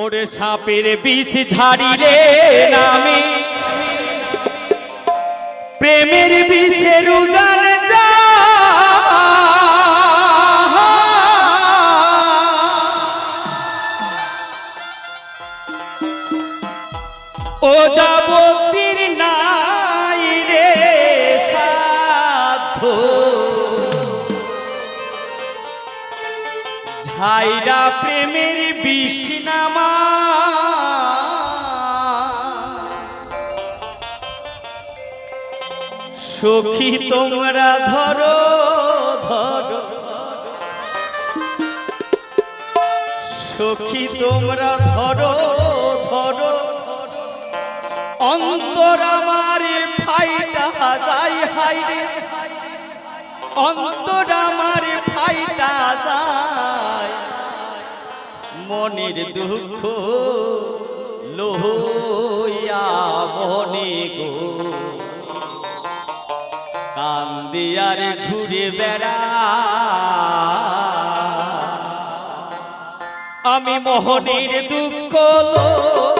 ওরে সাপের বিষ ঝাড়িলে নামে। প্রেমের বিষের উজান যা। ও যাবতীর নাই রে সাধ্য। ঝাইরা প্রেমের বিষ্ণামা সখী তোমরা ধরো ধরো। সখী তোমরা ধরো ধরো। অন্তর আমার ফাইটা যাই হাইরে অন্তর আমার ফাইটা যায় মনের দুঃখ লোহিয়া মনে গো। আর ঘুরে বেড়া। আমি মোহনের দুঃখ লইয়া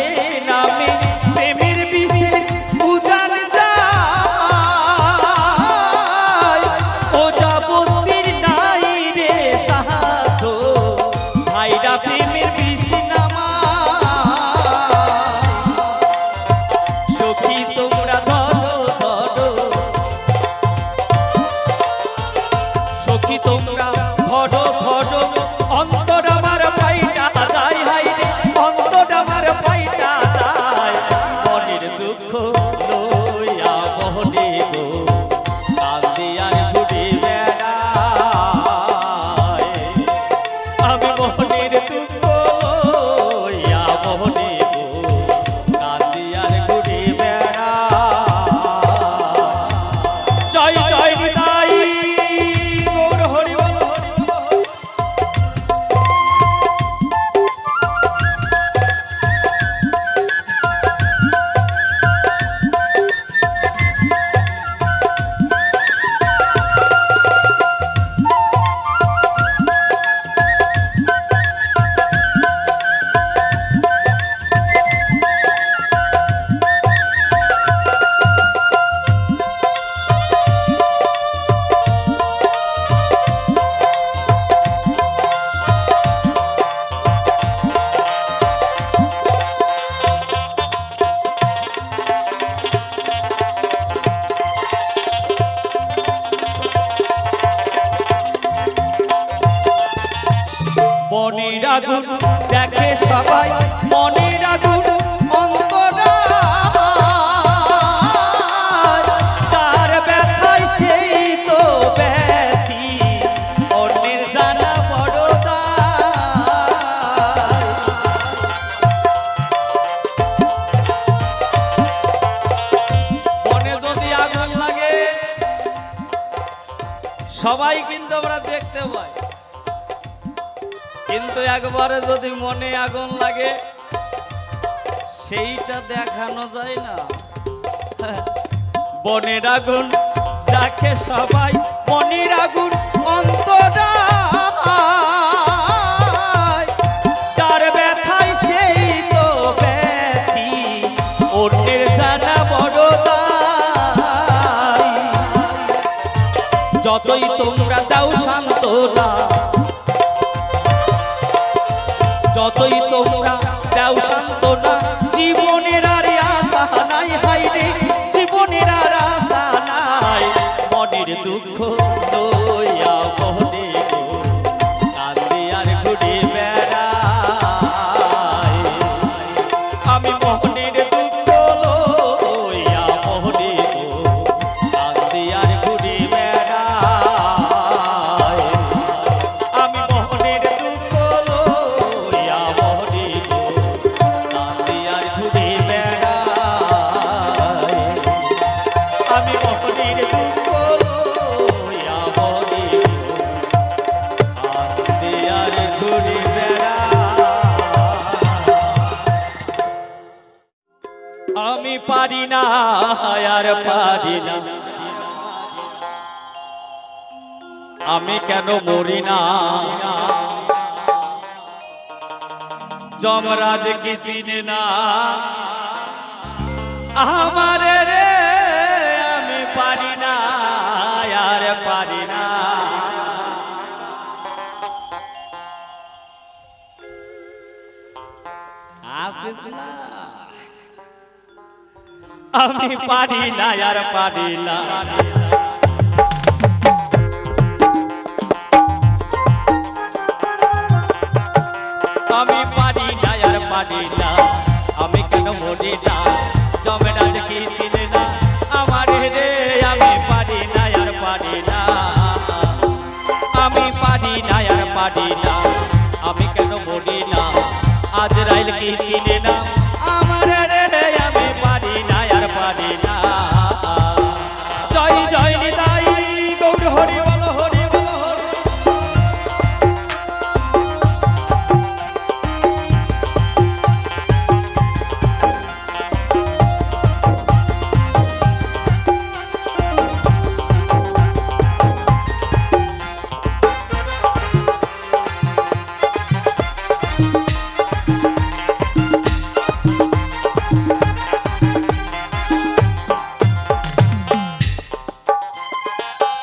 মনের আগুন দেখে সবাই মনের আগুন সবাই কিন্তু আমরা দেখতে পাই। কিন্তু একবারে যদি মনে আগুন লাগে, সেইটা দেখানো যায় না। বনের আগুন ডাকে সবাই, মনের আগুন অন্তরা যতই তোমরা দাও শান্ত না যতই তোমরা আমি পারি আর পারি আমি কেন মরি না? যমরাজ কি চিনে না? আমি পারি না আর পারি না আমি পারি না আর পারি না আমি কেন মরি না জমেরাজ কি চিনে না আমার রে আমি পারি না আর পারি না আমি পারি না আর পারি না আমি কেন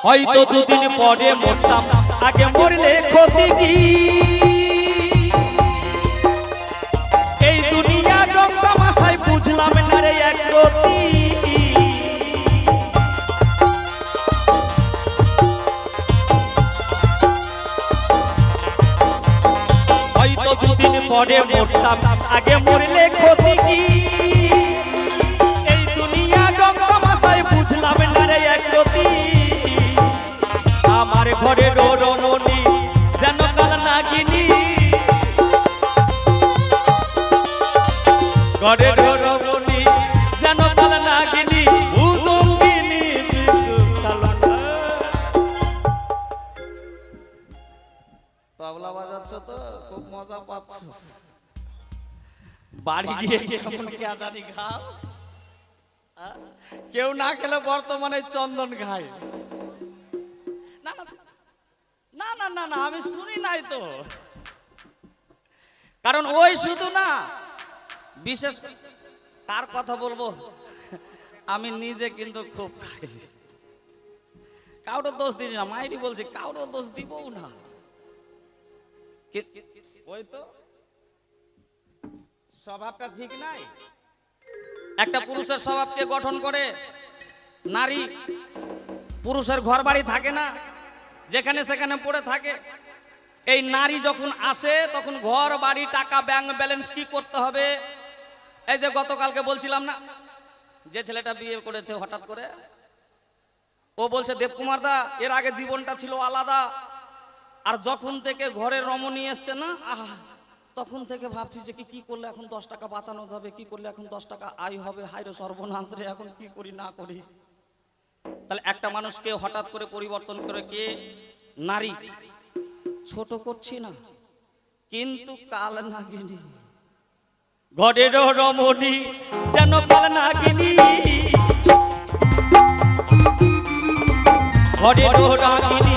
হয়তো দুদিন পরে মরতাম। আগে মরলে ক্ষতি কি? এই দুনিয়া রং মাসায় বুঝলাম না রে এক রতি। হয়তো দুদিন পরে মরতাম। আগে মরলে ক্ষতি খুব মজা পাচ্ছ। বাড়ি গিয়ে কেমন খাও? কেউ না খেলে বর্তমানে চন্দন খায়। না না না না আমি শুনি নাই তো। কারণ ওই শুধু না বিশেষ তার কথা বলব আমি নিজে কিন্তু খুব খাই কাউকে দোষ দিই না মাইরি বলছে কাউকে দোষ দিবও না। ওই তো। স্বভাবটা ঠিক নাই? একটা পুরুষের স্বভাবকে গঠন করে নারী পুরুষের ঘর বাড়ি থাকে না যেখানে সেখানে পড়ে থাকে। এই নারী যখন আসে তখন ঘর বাড়ি টাকা ব্যাংক ব্যালেন্স কি করতে হবে? এই যে গতকালকে বলছিলাম না যে ছেলেটা বিয়ে করেছে হঠাৎ করে ও বলছে দেবকুমার দা এর আগে জীবনটা ছিল আলাদা আর যখন থেকে ঘরে রমণী এসছে না, আহ, তখন থেকে ভাবছি যে কি করলে এখন দশ টাকা বাঁচানো যাবে, কি করলে এখন দশ টাকা আয় হবে হাইরে সর্বনাশ রে, এখন কি করি না করি। তাহলে একটা মানুষকে হঠাৎ করে পরিবর্তন করে কে? নারী। ছোট করছি না, কিন্তু কাল নাগিনী। ঘরের রমণী, যেন কাল নাগিনী। ঘরের নাগিনী।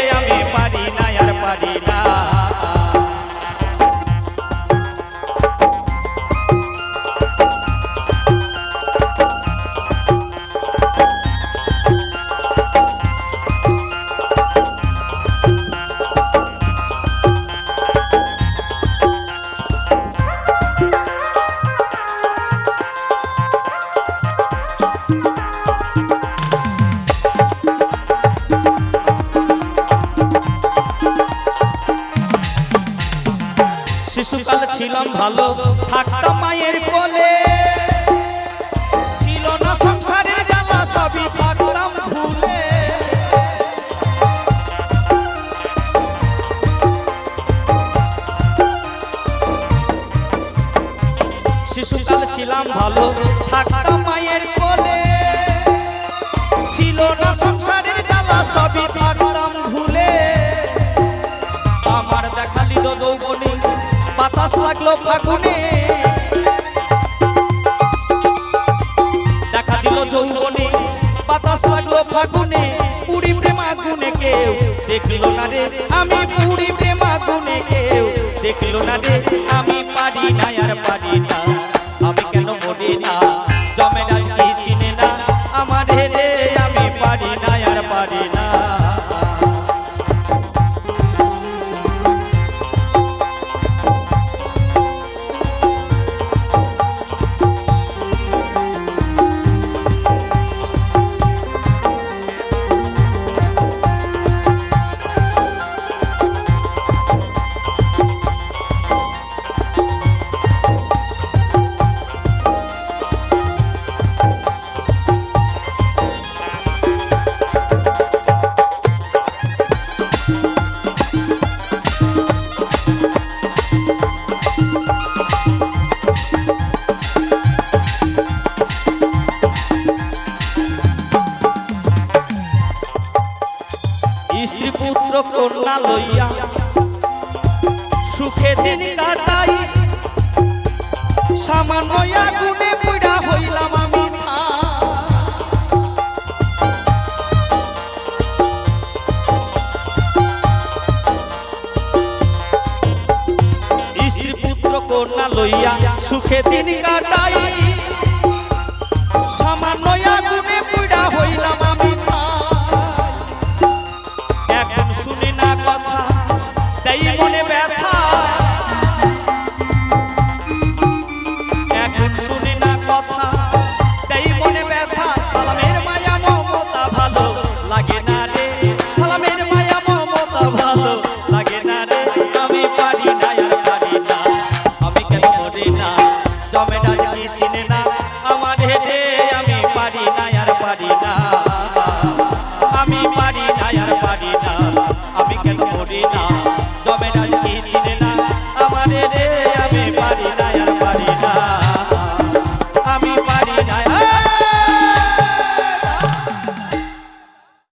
ভালো থাকতাম মায়ের কোলে। ছিল না সংসারের জ্বালা, সবই থাকতাম ভুলে। শিশুকাল ছিলাম ভালো, থাকতাম মায়ের কোলে। ছিল না সংসারের জ্বালা, সবই থাকতাম ভুলে। আমার দেখালি তো যৌবনে বাতাস লাগল ফাগুনে। দেখা দিল যৌবনে, বাতাস লাগল ফাগুনে। পুরি প্রেম আগুনে কেউ দেখল না রে, আমি পুরি প্রেম আগুনে কেউ দেখল না রে, আমি পারি না আর পারি না। আমি কেন মরি না? জমেরাজ কি চিনে না? আমার রে আমি পারি না আর পারি না। পুত্র কন্যা লইয়া। সুখে দিন কাটাই। সামান্য আগুনে পুড়া হইলাম আমি সুখে দিন কাটাই। সামান্য আগুনে পুড়া হইলাম মনে ব্যথা